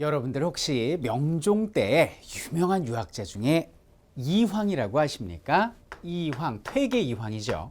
여러분들 혹시 명종 때 유명한 유학자 중에 이황이라고 아십니까? 이황, 퇴계 이황이죠.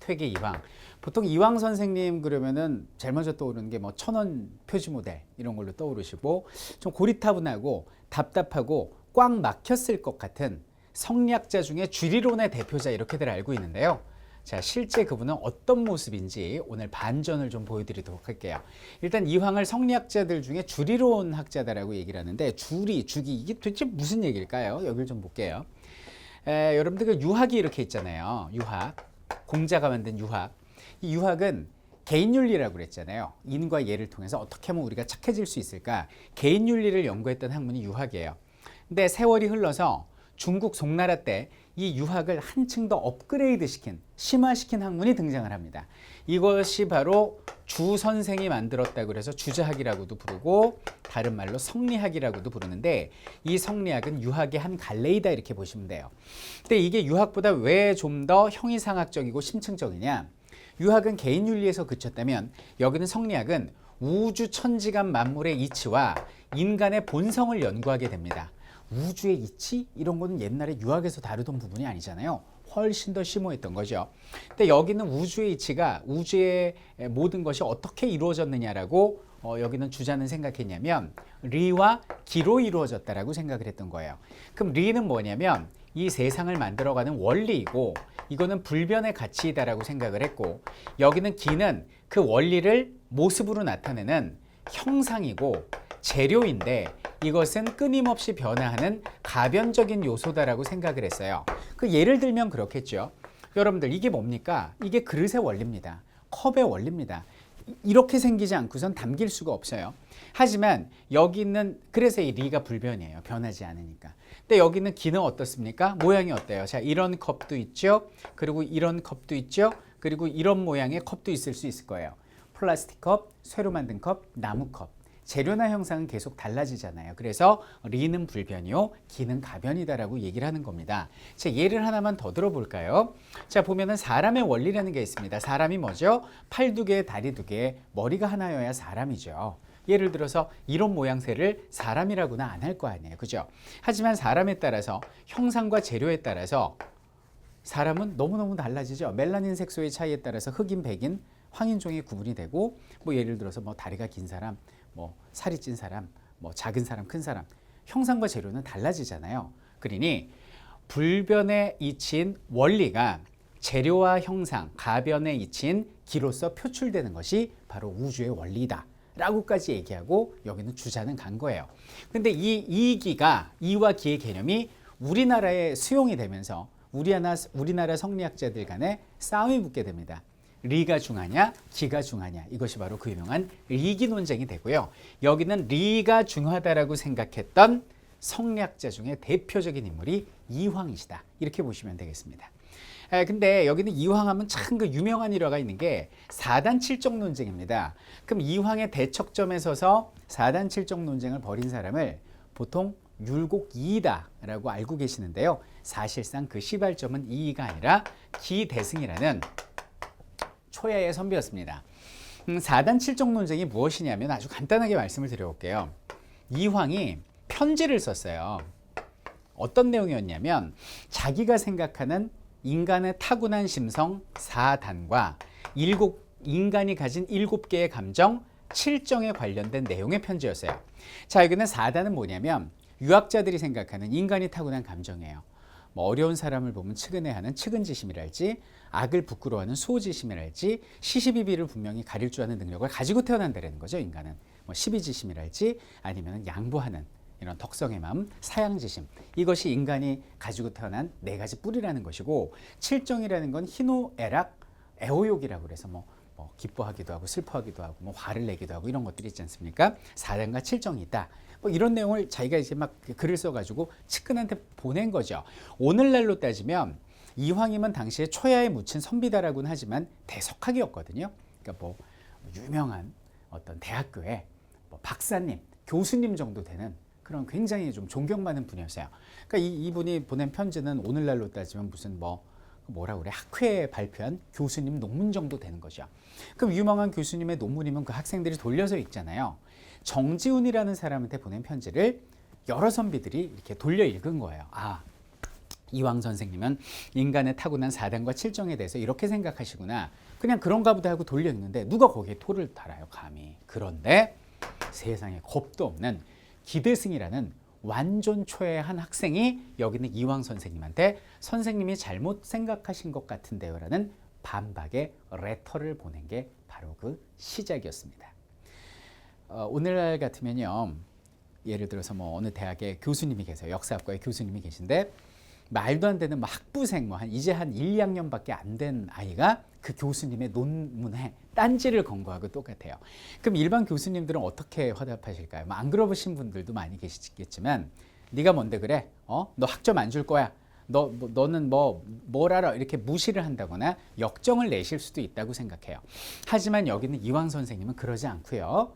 퇴계 이황. 보통 이황 선생님 그러면은 제일 먼저 떠오르는 게 뭐 천원 표지 모델 이런 걸로 떠오르시고 좀 고리타분하고 답답하고 꽉 막혔을 것 같은 성리학자 중에 주리론의 대표자 이렇게들 알고 있는데요. 자, 실제 그분은 어떤 모습인지 오늘 반전을 좀 보여드리도록 할게요. 일단 이황을 성리학자들 중에 주리론 학자다라고 얘기를 하는데 주리, 주기 이게 도대체 무슨 얘기일까요? 여기를 좀 볼게요. 에, 여러분들 그 유학이 이렇게 있잖아요. 유학, 공자가 만든 유학. 이 유학은 개인윤리라고 그랬잖아요. 인과 예를 통해서 어떻게 하면 우리가 착해질 수 있을까? 개인윤리를 연구했던 학문이 유학이에요. 근데 세월이 흘러서 중국 송나라 때 이 유학을 한층 더 업그레이드 시킨, 심화시킨 학문이 등장을 합니다. 이것이 바로 주 선생이 만들었다고 그래서 주자학이라고도 부르고 다른 말로 성리학이라고도 부르는데 이 성리학은 유학의 한 갈래이다 이렇게 보시면 돼요. 근데 이게 유학보다 왜 좀 더 형이상학적이고 심층적이냐? 유학은 개인 윤리에서 그쳤다면 여기는 성리학은 우주 천지간 만물의 이치와 인간의 본성을 연구하게 됩니다. 우주의 이치 이런 거는 옛날에 유학에서 다루던 부분이 아니잖아요. 훨씬 더 심오했던 거죠. 근데 여기는 우주의 이치가 우주의 모든 것이 어떻게 이루어졌느냐라고 어, 여기는 주자는 생각했냐면 리와 기로 이루어졌다라고 생각을 했던 거예요. 그럼 리는 뭐냐면 이 세상을 만들어가는 원리이고 이거는 불변의 가치이다라고 생각을 했고 여기는 기는 그 원리를 모습으로 나타내는 형상이고 재료인데 이것은 끊임없이 변화하는 가변적인 요소다라고 생각을 했어요. 그 예를 들면 그렇겠죠. 여러분들 이게 뭡니까? 이게 그릇의 원리입니다. 컵의 원리입니다. 이렇게 생기지 않고선 담길 수가 없어요. 하지만 여기 있는 그래서 이 리가 불변이에요. 변하지 않으니까. 근데 여기는 기는 어떻습니까? 모양이 어때요? 자, 이런 컵도 있죠. 그리고 이런 컵도 있죠. 그리고 이런 모양의 컵도 있을 수 있을 거예요. 플라스틱 컵, 쇠로 만든 컵, 나무 컵. 재료나 형상은 계속 달라지잖아요. 그래서 리는 불변이요, 기는 가변이다라고 얘기를 하는 겁니다. 자, 예를 하나만 더 들어볼까요? 자, 보면은 사람의 원리라는 게 있습니다. 사람이 뭐죠? 팔 두 개, 다리 두 개, 머리가 하나여야 사람이죠. 예를 들어서 이런 모양새를 사람이라고는 안 할 거 아니에요. 그죠? 하지만 사람에 따라서 형상과 재료에 따라서 사람은 너무너무 달라지죠. 멜라닌 색소의 차이에 따라서 흑인, 백인, 황인종이 구분이 되고 뭐 예를 들어서 뭐 다리가 긴 사람, 뭐 살이 찐 사람, 뭐 작은 사람, 큰 사람 형상과 재료는 달라지잖아요. 그러니 불변의 이치인 원리가 재료와 형상, 가변의 이치인 기로서 표출되는 것이 바로 우주의 원리다. 라고까지 얘기하고 여기는 주자는 간 거예요. 근데 이 이기가 이와 기의 개념이 우리나라에 수용이 되면서 우리나라, 우리나라 성리학자들 간에 싸움이 붙게 됩니다. 리가 중하냐, 기가 중하냐. 이것이 바로 그 유명한 리기 논쟁이 되고요. 여기는 리가 중하다라고 생각했던 성리학자 중에 대표적인 인물이 이황이시다. 이렇게 보시면 되겠습니다. 에, 근데 여기는 이황하면 참 그 유명한 일화가 있는 게 사단 칠정 논쟁입니다. 그럼 이황의 대척점에 서서 사단 칠정 논쟁을 벌인 사람을 보통 율곡 이이다라고 알고 계시는데요. 사실상 그 시발점은 이이가 아니라 기대승이라는 초야의 선비였습니다. 음, 4단 7정 논쟁이 무엇이냐면 아주 간단하게 말씀을 드려볼게요. 이황이 편지를 썼어요. 어떤 내용이었냐면 자기가 생각하는 인간의 타고난 심성 4단과 일곱 인간이 가진 일곱 개의 감정 7정에 관련된 내용의 편지였어요. 자, 여기는 4단은 뭐냐면 유학자들이 생각하는 인간이 타고난 감정이에요. 뭐 어려운 사람을 보면 측은해하는 측은지심이랄지 악을 부끄러워하는 수호지심이랄지 시시비비를 분명히 가릴 줄 아는 능력을 가지고 태어난다는 거죠 인간은. 뭐 시비지심이랄지 아니면 양보하는 이런 덕성의 마음 사양지심. 이것이 인간이 가지고 태어난 네 가지 뿌리라는 것이고 칠정이라는 건 희노애락 애호욕이라고 그래서 뭐, 뭐 기뻐하기도 하고 슬퍼하기도 하고 뭐 화를 내기도 하고 이런 것들이 있지 않습니까? 사단과 칠정이 있다 뭐 이런 내용을 자기가 이제 막 글을 써가지고 측근한테 보낸 거죠. 오늘날로 따지면 이황이면 당시에 초야에 묻힌 선비다라고는 하지만 대석학이었거든요. 그러니까 뭐 유명한 어떤 대학교의 뭐 박사님, 교수님 정도 되는 그런 굉장히 좀 존경받는 분이었어요. 그러니까 이, 이분이 보낸 편지는 오늘날로 따지면 무슨 뭐 뭐라 그래 학회에 발표한 교수님 논문 정도 되는 거죠. 그럼 유명한 교수님의 논문이면 그 학생들이 돌려서 읽잖아요. 정지훈이라는 사람한테 보낸 편지를 여러 선비들이 이렇게 돌려 읽은 거예요. 아, 이왕 선생님은 인간의 타고난 사단과 칠정에 대해서 이렇게 생각하시구나. 그냥 그런가 보다 하고 돌려 읽는데 누가 거기에 토를 달아요, 감히. 그런데 세상에 겁도 없는 기대승이라는 완전 초회한 학생이 여기 있는 이왕 선생님한테 선생님이 잘못 생각하신 것 같은데요라는 반박의 레터를 보낸 게 바로 그 시작이었습니다. 어, 오늘날 같으면요. 예를 들어서 뭐 어느 대학의 교수님이 계세요. 역사학과의 교수님이 계신데 말도 안 되는 뭐 학부생 뭐 한 이제 한 1, 2학년밖에 안 된 아이가 그 교수님의 논문에 딴지를 건 거하고 똑같아요. 그럼 일반 교수님들은 어떻게 화답하실까요? 뭐 안 그러보신 분들도 많이 계시겠지만 네가 뭔데 그래? 어? 너 학점 안 줄 거야. 너 뭐, 너는 뭐 뭘 알아? 이렇게 무시를 한다거나 역정을 내실 수도 있다고 생각해요. 하지만 여기는 이왕 선생님은 그러지 않고요.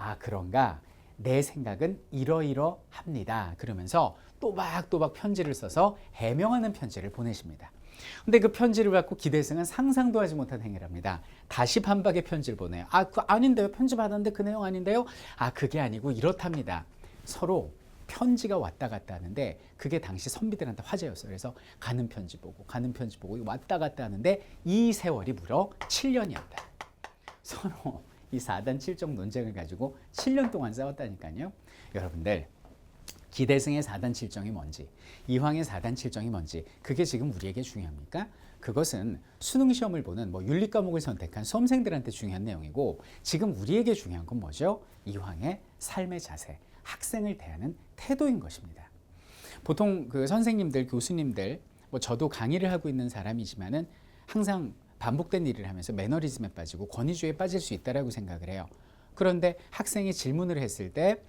아 그런가? 내 생각은 이러이러합니다. 그러면서 또박또박 편지를 써서 해명하는 편지를 보내십니다. 근데 그 편지를 받고 기대승은 상상도 하지 못한 행위를 합니다. 다시 반박의 편지를 보내요. 아, 그 아닌데요. 편지 받았는데 그 내용 아닌데요. 아, 그게 아니고 이렇답니다. 서로 편지가 왔다 갔다 하는데 그게 당시 선비들한테 화제였어요. 그래서 가는 편지 보고 가는 편지 보고 왔다 갔다 하는데 이 세월이 무려 7년이었다. 서로 이 4단 7정 논쟁을 가지고 7년 동안 싸웠다니까요. 여러분들 기대승의 4단 7정이 뭔지 이황의 4단 7정이 뭔지 그게 지금 우리에게 중요합니까? 그것은 수능 시험을 보는 뭐 윤리 과목을 선택한 수험생들한테 중요한 내용이고 지금 우리에게 중요한 건 뭐죠? 이황의 삶의 자세, 학생을 대하는 태도인 것입니다. 보통 그 선생님들, 교수님들, 뭐 저도 강의를 하고 있는 사람이지만은 항상 반복된 일을 하면서 매너리즘에 빠지고 권위주의에 빠질 수 있다라고 생각을 해요. 그런데 학생이 질문을 했을 때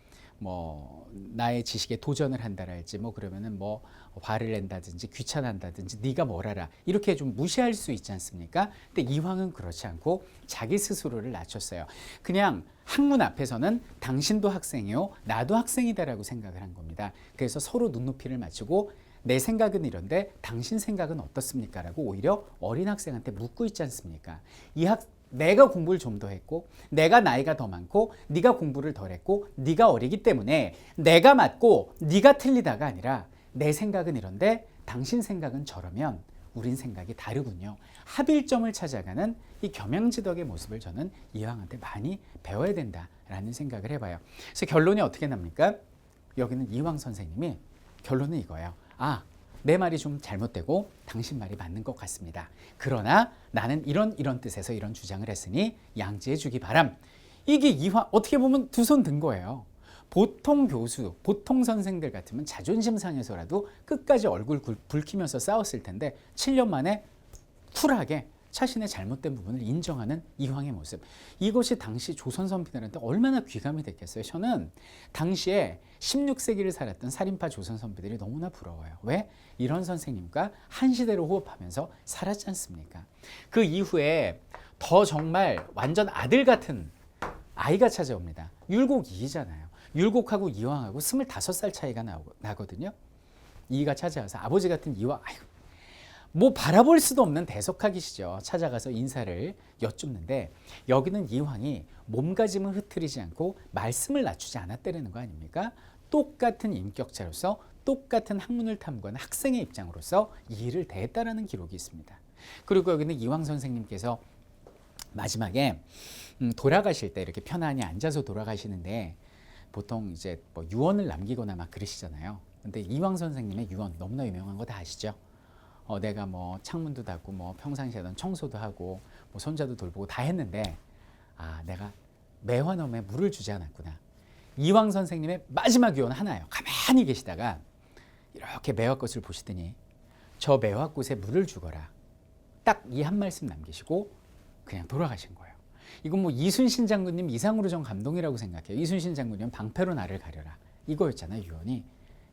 뭐 나의 지식에 도전을 한다랄지 뭐 그러면은 뭐 화를 낸다든지 귀찮아한다든지 네가 뭘 알아 이렇게 좀 무시할 수 있지 않습니까? 근데 이황은 그렇지 않고 자기 스스로를 낮췄어요. 그냥 학문 앞에서는 당신도 학생이요 나도 학생이다라고 생각을 한 겁니다. 그래서 서로 눈높이를 맞추고 내 생각은 이런데 당신 생각은 어떻습니까? 라고 오히려 어린 학생한테 묻고 있지 않습니까? 이 학, 내가 공부를 좀 더 했고 내가 나이가 더 많고 네가 공부를 덜 했고 네가 어리기 때문에 내가 맞고 네가 틀리다가 아니라 내 생각은 이런데 당신 생각은 저러면 우린 생각이 다르군요. 합일점을 찾아가는 이 겸양지덕의 모습을 저는 이왕한테 많이 배워야 된다라는 생각을 해봐요. 그래서 결론이 어떻게 납니까? 여기는 이왕 선생님이 결론은 이거예요. 아, 내 말이 좀 잘못되고 당신 말이 맞는 것 같습니다. 그러나 나는 이런 이런 뜻에서 이런 주장을 했으니 양지해 주기 바람. 이게 이화 어떻게 보면 두 손 든 거예요. 보통 교수, 보통 선생들 같으면 자존심 상해서라도 끝까지 얼굴 붉히면서 싸웠을 텐데 7년 만에 쿨하게 자신의 잘못된 부분을 인정하는 이황의 모습. 이것이 당시 조선 선비들한테 얼마나 귀감이 됐겠어요. 저는 당시에 16세기를 살았던 살인파 조선 선비들이 너무나 부러워요. 왜? 이런 선생님과 한 시대로 호흡하면서 살았지 않습니까? 그 이후에 더 정말 완전 아들 같은 아이가 찾아옵니다. 율곡 이잖아요. 율곡하고 이황하고 25살 차이가 나거든요. 이가 찾아와서 아버지 같은 이황, 아이고, 뭐 바라볼 수도 없는 대석학이시죠. 찾아가서 인사를 여쭙는데 여기는 이황이 몸가짐을 흐트리지 않고 말씀을 낮추지 않았다는 거 아닙니까? 똑같은 인격자로서 똑같은 학문을 탐구하는 학생의 입장으로서 이 일을 대했다라는 기록이 있습니다. 그리고 여기는 이황 선생님께서 마지막에 음, 돌아가실 때 이렇게 편안히 앉아서 돌아가시는데 보통 이제 뭐 유언을 남기거나 막 그러시잖아요. 근데 이황 선생님의 유언 너무나 유명한 거 다 아시죠? 어, 내가 뭐 창문도 닫고 뭐 평상시에 하던 청소도 하고 뭐 손자도 돌보고 다 했는데 아 내가 매화놈에 물을 주지 않았구나. 이왕 선생님의 마지막 유언 하나예요. 가만히 계시다가 이렇게 매화꽃을 보시더니 저 매화꽃에 물을 주거라. 딱 이 한 말씀 남기시고 그냥 돌아가신 거예요. 이건 뭐 이순신 장군님 이상으로 전 감동이라고 생각해요. 이순신 장군님 방패로 나를 가려라. 이거였잖아요, 유언이.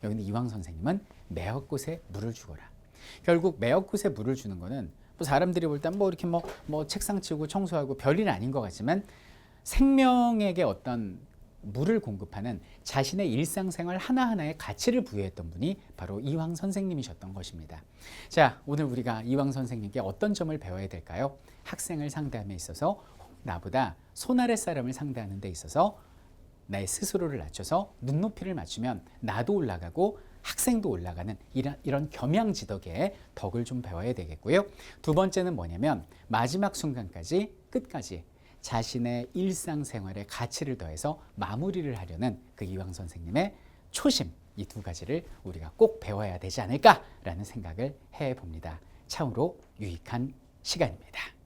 여기는 이왕 선생님은 매화꽃에 물을 주거라. 결국 매어굿에 물을 주는 거는 뭐 사람들이 볼때뭐 이렇게 뭐, 뭐 책상 치우고 청소하고 별일 아닌 것 같지만 생명에게 어떤 물을 공급하는 자신의 일상생활 하나하나에 가치를 부여했던 분이 바로 이황 선생님이셨던 것입니다. 자, 오늘 우리가 이황 선생님께 어떤 점을 배워야 될까요? 학생을 상대함에 있어서 나보다 손아래 사람을 상대하는 데 있어서 나의 스스로를 낮춰서 눈높이를 맞추면 나도 올라가고 학생도 올라가는 이런, 이런 겸양지덕의 덕을 좀 배워야 되겠고요. 두 번째는 뭐냐면 마지막 순간까지 끝까지 자신의 일상생활에 가치를 더해서 마무리를 하려는 그 이황 선생님의 초심 이 두 가지를 우리가 꼭 배워야 되지 않을까라는 생각을 해 봅니다. 참으로 유익한 시간입니다.